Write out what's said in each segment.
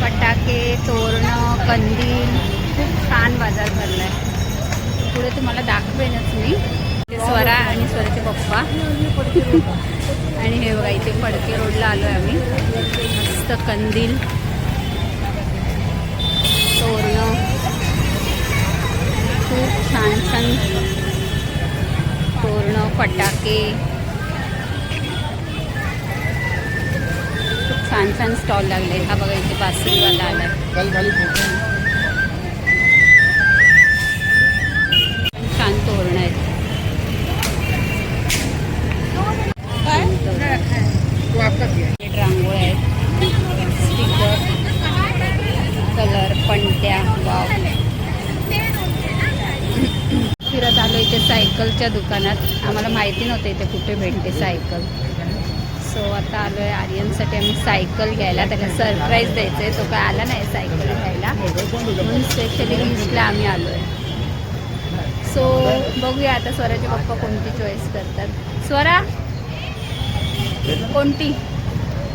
फटाके तोरणं कंदील खूप छान बाजार भरला आहे पुढे तुम्हाला दाखवेनच मी. ते स्वरा आणि स्वराचे पप्पा. आणि हे बघा इथे फडके रोडला आलो आहे आम्ही. मस्त कंदील. तोरणं खूप छान छान. तोरणं फटाके. छान छान स्टॉल लागले हा बघा इथे बासरीवाला आला छान तोरण आहेत. हे रांगोळ्या आहेत स्टिकर. कलर पणत्या. वाव फिरत आलो इथे सायकलच्या दुकानात. आम्हाला माहिती नव्हतं इथे कुठे भेटते सायकल. आता आलो आहे आर्यनसाठी आम्ही सायकल घ्यायला. त्याला सरप्राईज द्यायचं आहे तो काय आला नाही सायकल घ्यायला. म्हणून स्पेशली ईस्टला आम्ही आलो आहे सो बघूया आता स्वराचे पप्पा कोणती चॉईस करतात. स्वरा कोणती?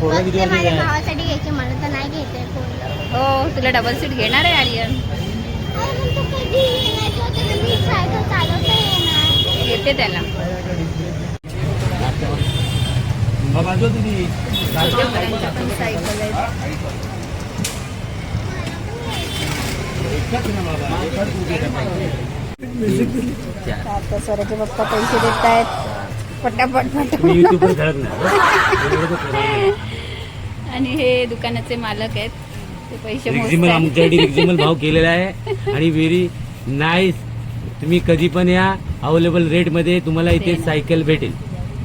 माझ्या भावासाठी घ्यायचे. मला तर नाही घ्यायचंय हो तुला डबल सीट घेणार आहे आर्यन? तू कधी येण्याचं होतं ना मी सायकल चालवता येणार. येते त्याला. आता स्वराचे पप्पा पैसे देत आहेत पटापट आणि हे दुकानाचे मालक आहेत. ते पैसे आमच्यासाठी रिक्झिमल भाव केलेला आहे. आणि व्हेरी नाईस तुम्ही कधी पण या. अवेलेबल रेटमध्ये तुम्हाला इथे सायकल भेटेल.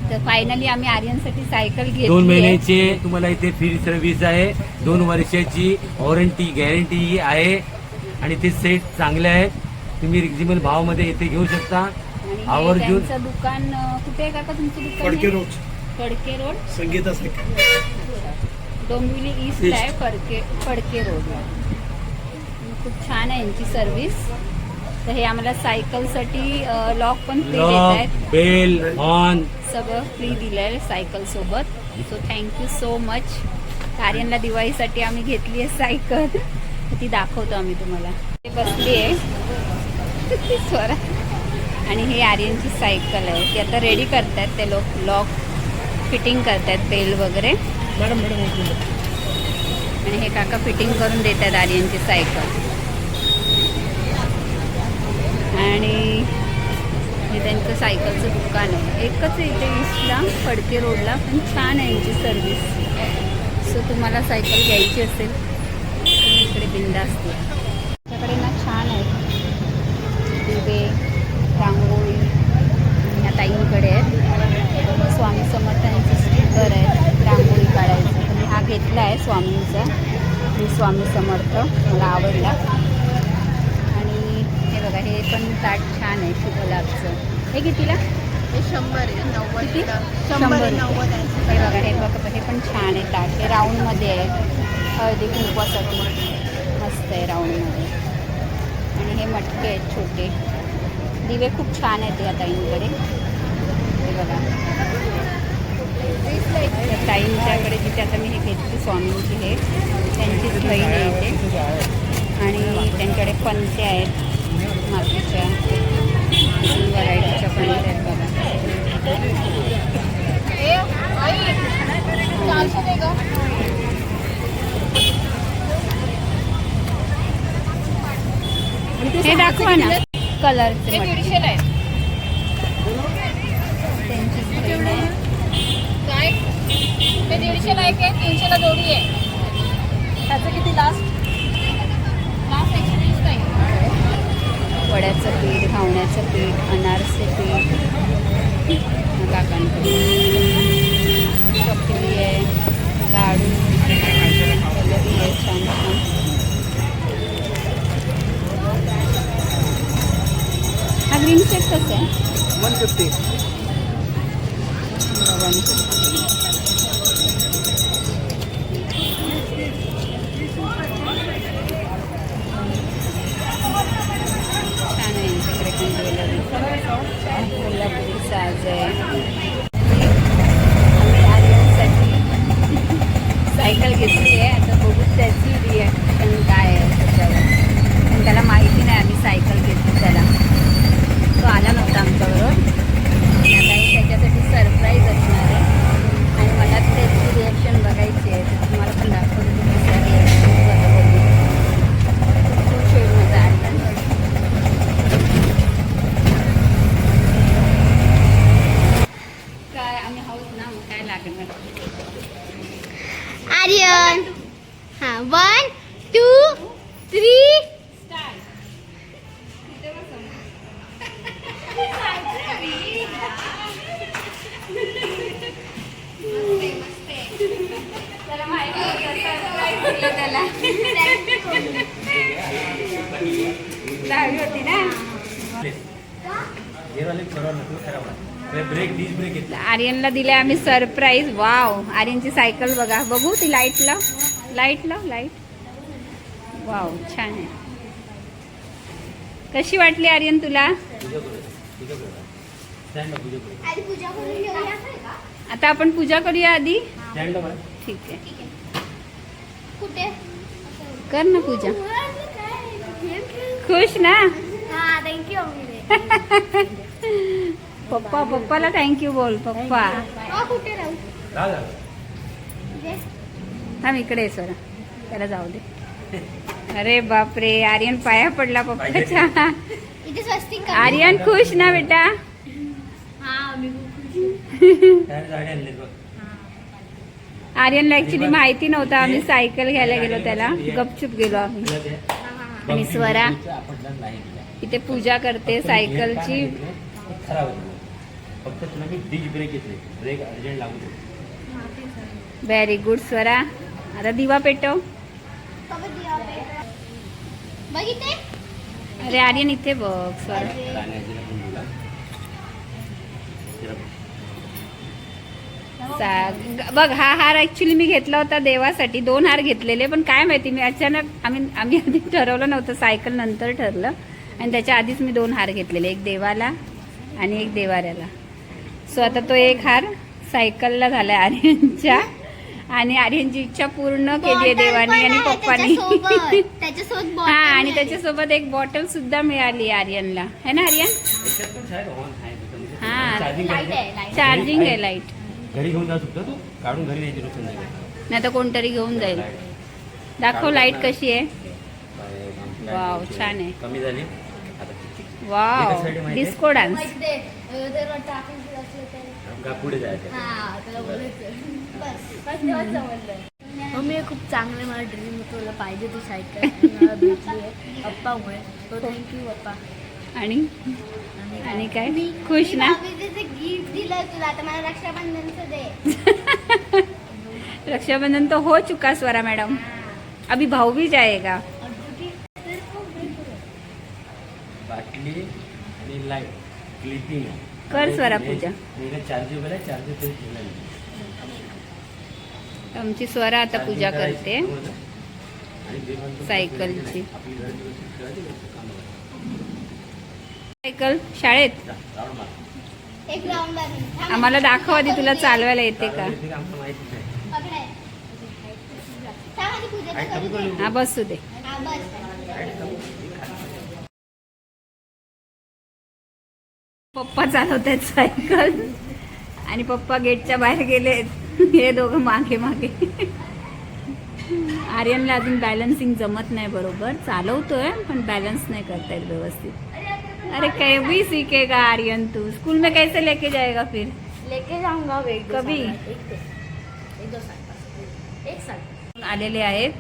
तर फायनली आम्ही आर्यनसाठी सायकल घेतली दोन. महिन्याचे तुम्हाला इथे फ्री सर्व्हिस आहे. दोन वर्षाची वॉरंटी गॅरंटी आहे. आणि ते सेट चांगले आहेत तुम्ही रिक्झिमल भावामध्ये इथे घेऊ शकता. आणि हे आवर्जून त्यांचं दुकान अं, कुठे आहे काका तुमचं दुकान? फडके हे? Road. Phadke road? Sangeeta cycle Dombivli east आहे फडके फडके रोड. खूप छान आहे यांची सर्व्हिस तर हे आम्हाला सायकलसाठी लॉक पण देत लॉक बेल हॉर्न सगळं फ्री दिलं आहे सायकल सोबत so thank you so much आर्यनला दिवाळीसाठी आम्ही घेतली आहे सायकल ती दाखवतो आम्ही तुम्हाला. ते बसली आहे. स्वरा. आणि ही आर्यनची सायकल आहे. ती आता रेडी करतायत ते लोक. लॉक फिटिंग करतायत बेल वगैरे. आणि हे काका फिटिंग करून देत आहेत आर्यनची सायकल आणि हे त्यांचं सायकलचं दुकान आहे. एकच आहे इथे ईस्टला फडके रोडला पण छान आहे यांची सर्विस सो तुम्हाला सायकल घ्यायची असेल तुम्ही इकडे बिंदास्त या. त्याच्याकडे ना छान आहे. दिवे रांगोळी या ह्या ताईंकडे आहेत. स्वामी समर्थांचे स्टिकर आहे रांगोळी काढायचं. तर मी हा घेतला आहे स्वामींचा. मी स्वामी समर्थ. मला आवडला. हे पण ताट छान आहे शुभलाभचं. हे कितीला हे शंभर आहे नव्वद? शंभर नव्वद आहे. हे बघा हे बघा हे पण छान आहे ताट. हे राऊंडमध्ये आहे. हळदी कुंकवासाठी मस्त आहे राऊंडमध्ये आणि हे मटके आहेत छोटे. दिवे खूप छान आहेत या ताईंकडे. हे बघा. ताईंच्याकडे जिथे आता मी हे घेतली स्वामींची हे. त्यांचीच बहीण आहे इथे. आणि त्यांच्याकडे पंते आहेत. मातीच्या व्हरायटीच्या पंते आहेत बघा. हे दाखवा ना. कलर त्यांचीच बहीण आहे. काय? ते दीडशेला एक आहे तीनशेला जोडी आहे. त्याचं किती लास्ट खावण्याचं पीठ अनारसे पीठ काकांकडे चकली आहे लाडू. যায় आर्यनला दिले आम्ही सरप्राईज. वाव आर्यनची सायकल बघा. बघू ती लाइट लाव लाइट लाव लाइट वाव छान आहे. कशी वाटली आर्यन तुला? आता आपण पूजा करूया आधी? ठीक आहे. कुठे कर ना पूजा. खुश ना? हा थँक्यू पप्पा पप्पाला थँक्यू बोल पप्पा. थांब इकडे स्वरा त्याला जाऊ दे. अरे बापरे आर्यन पाया पडला स्वस्तिक आर्यन खुश ना बेटा? हा आर्यनला ऍक्च्युली माहिती नव्हतं आम्ही सायकल घ्यायला गेलो त्याला. गपचूप गेलो आम्ही. आणि स्वरा. इथे पूजा करते सायकलची. फक्त तुला मी डिश ब्रेक घेतले. ब्रेक अर्जंट लागू दे. Very good Swara. आता दिवा पेटव. बघितले अरे आर्यन इथे बघ स्वरा. बघ हा हार ऍक्च्युली मी घेतला होता देवासाठी. दोन हार घेतलेले पण काय माहिती मी अचानक आम्ही आम्ही आधी ठरवलं नव्हतं सायकल नंतर ठरलं. आणि त्याच्या आधीच मी दोन हार घेतलेले एक देवाला आणि एक देवाऱ्याला. सो आता तो एक हार सायकलला झालाय आर्यनच्या. आणि आर्यनची इच्छा पूर्ण केली आहे देवानी आणि पप्पानी. हा आणि त्याच्यासोबत एक बॉटल सुद्धा मिळाली आर्यनला. है ना आर्यन. हा. चार्जिंग आहे. लाइट घरी घेऊन जाऊ शकतो तू. काढून घरी. नाही तर कोणतरी घेऊन जाईल. दाखव लाइट कशी आहे. वाव, छान आहे. कमी झाली? वाव? डिस्को डान्स गा पुढे जायचं? मम्मी खूप चांगले मला ड्रीम तुला पाहिजे ती सायकल. मला भेटली पप्पामुळे तो थँक्यू पप्पा. आणि? आणि काय? खुश ना? गिफ्ट दिलं तुला. आता मला रक्षाबंधनचं दे. रक्षाबंधन तो हो चुका स्वरा मैडम. अभी भाऊ भी जाएगा बाटली आणि लाइट क्लिपिंग कर स्वरा पूजा. आमची स्वरा आता पूजा करते. सायकलची. सायकल शाळेत? आम्हाला दाखव आधी तुला चालवायला येते का? हा बसू दे. पप्पा चालवत आहेत सायकल. आणि पप्पा गेटच्या बाहेर गेले हे दोघं मागे मागे. आर्यनला अजून बॅलन्सिंग जमत नाही बरोबर. चालवतोय पण बॅलन्स नाही करता येत व्यवस्थित. अरे काय भी सीखेगा आर्यन तू? स्कूल में कैसे लेके जाएगा फिर? लेके जाऊंगा वेट कभी? आलेले आहेत.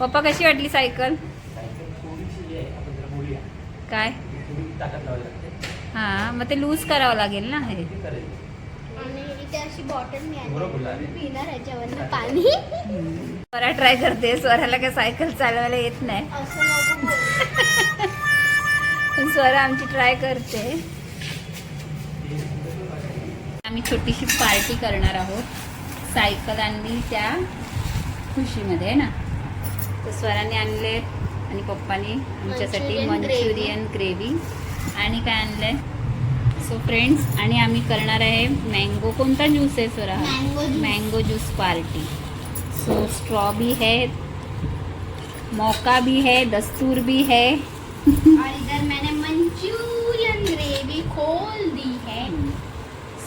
पप्पा कशी वाटली सायकल? काय? हा मग ते लूज करावं लागेल ना? हे. ते करेल आणि इथे अशी बॉटल बरोबर बोलला. मिळाली पिणार ह्याच्यावरनं पाणी. स्वरा ट्राय करते. स्वराला काय सायकल चालवायला येत नाही. पण स्वरा आमची ट्राय करते. आम्ही छोटीशी पार्टी करणार आहोत. सायकल आणली त्या खुशीमध्ये आहे ना? तर स्वराने आणले आणि पप्पानी आमच्यासाठी मंचुरियन ग्रेव्ही आणि काय आणलंय? सो फ्रेंड्स आणि आम्ही करणार आहे मँगो कोणता ज्यूस आहे juice. Mango juice party so strawberry है मौका भी है दस्तूर भी है. और इधर मैंने मंचूरियन ग्रेवी खोल दी है।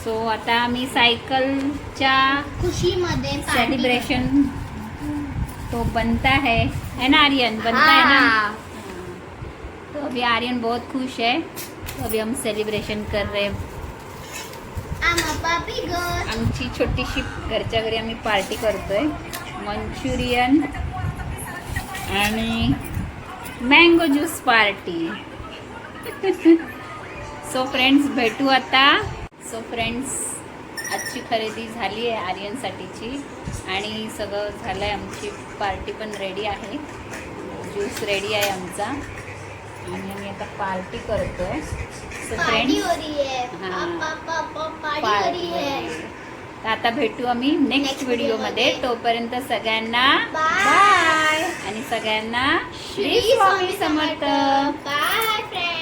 सो आता आम्ही सायकलच्या खुशी मध्ये सेलिब्रेशन तो बनता है. है ना आर्यन? बनता है ना? अभी आर्यन बहुत खुश है। तो अभी हम सेलिब्रेशन कर रहे हैं। आमची छोटीशी घरच्या घरी आम्ही पार्टी करतोय. मंचुरियन आणि mango juice party so friends भेटू आता. सो फ्रेंड्स आजची खरेदी झाली आहे आर्यनसाठीची आणि सगळं झालं आहे आमची पार्टी पण रेडी आहे. ज्यूस रेडी आहे आमचा. आणि आम्ही आता पार्टी करतोय. हो रही है. हाँ. पापा पापा पार्टी हो रही है तर आता भेटू आम्ही नेक्स्ट व्हिडिओमध्ये. तोपर्यंत सगळ्यांना. बाय आणि सगळ्यांना श्री स्वामी समर्थ. Bye friend